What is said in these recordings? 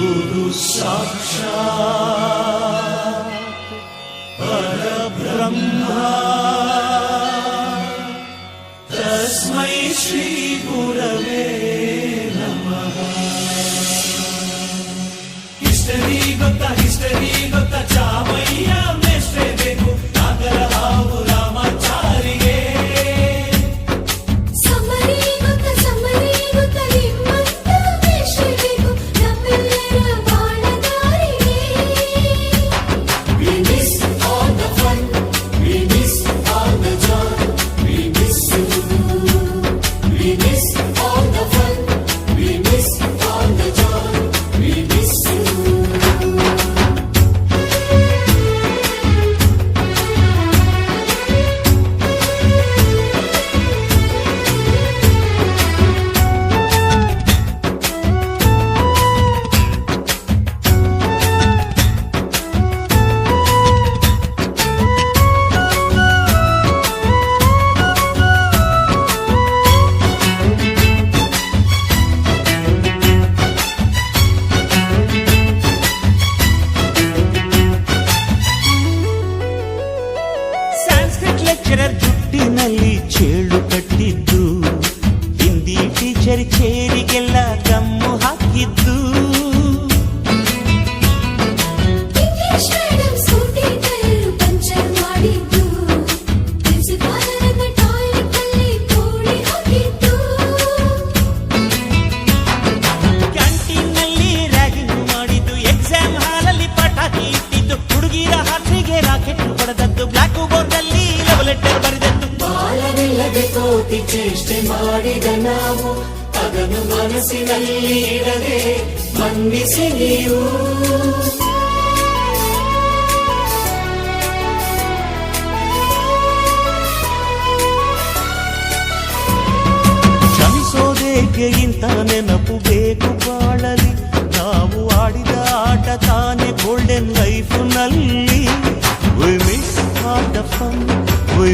గురు సాక్షాత్ పరబ్రహ్మ తస్మై శ్రీ గురవే నమః. హిస్టరీ గత హిస్టరీ ಸಂಸ್ಕೃತ್ ಲೆಕ್ಚರರ್ ಜುಟ್ಟಿನಲ್ಲಿ ಚೇಳು ಕಟ್ಟಿದ್ದು ಹಿಂದಿ ಟೀಚರ್ ಚೇರಿಗೆಲ್ಲ ಬಾಲವಿಲ್ಲದೆ ಕೋಟಿ ಚೇಷ್ಟೆ ಮಾಡಿದ ನಾವು ಅದನ್ನು ಮನಸ್ಸಿನಲ್ಲಿ ಇಡದೆ ಮನ್ನಿಸಿ ನೀವು ಕ್ಷಮಿಸೋದೇಕೆ ಇಂಥ ನೆನಪು ಬೇಕು ಬಾಳಲಿ ನಾವು ಆಡಿದ ಆಟ ತಾನೇ ಗೋಲ್ಡನ್ ಲೈಫ್ ನಲ್ಲಿ we miss all the fun we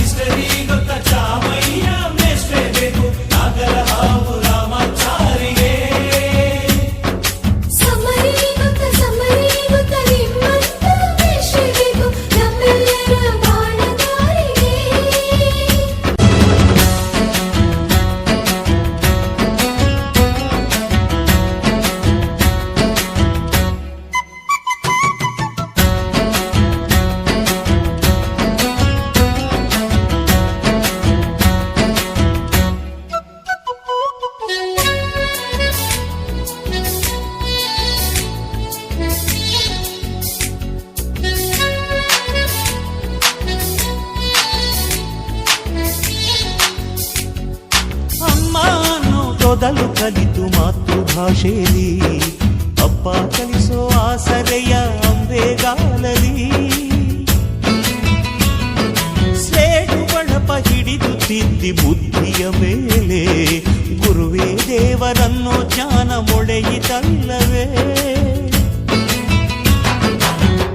ಅನ್ನೋದೊದಲು ಕಲಿತು ಮಾತೃಭಾಷೆಯಲ್ಲಿ ಅಪ್ಪ ಕಲಿಸೋ ಆಸರೆಯ ಅಂಬೆಗಾಲಲಿ ಸ್ಲೇಟು ಬಳಪ ಹಿಡಿದು ತಿದ್ದಿ ಬುದ್ಧಿಯ ಮೇಲೆ ಗುರುವೇ ದೇವರನ್ನು ಜ್ಞಾನ ಮೊಳೆಯಿತಲ್ಲವೇ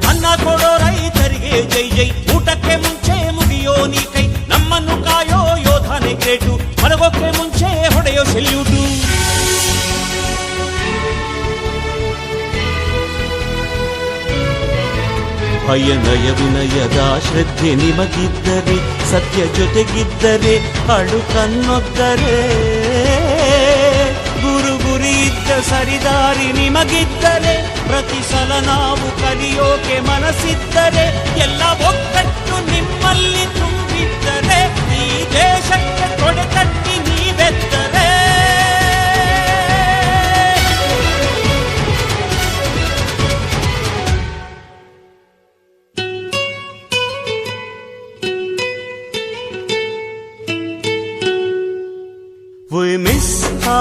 ಅನ್ನ ಕೊಡೋ ರೈತರಿಗೆ ಜೈ ಜೈ ಊಟಕ್ಕೆ ಮುಂಚೆ ಮುಗಿಯೋ ನೀ ಕೈ ನಮ್ಮನ್ನು ಕಾಯೋ ಯೋಧನೆ ಗ್ರೇಟು ಮಲಗೋಕ್ಕೆ ಭಯ ನಯ ವಿನಯದ ಶ್ರದ್ಧೆ ನಿಮಗಿದ್ದರೆ, ಸತ್ಯ ಜೊತೆಗಿದ್ದರೆ ಅಡು ಕನ್ನೊದ್ದರೆ ಗುರು ಗುರಿ ಇದ್ದ ಸರಿದಾರಿ ನಿಮಗಿದ್ದರೆ, ಪ್ರತಿ ಸಲ ನಾವು ಕಲಿಯೋಕೆ ಮನಸ್ಸಿದ್ದರೆ, ಎಲ್ಲ ಒಗ್ಗಟ್ಟು ನಿಮ್ಮಲ್ಲಿ ತುಂಬಿದ್ದರೆ, ಈ ದೇಶಕ್ಕೆ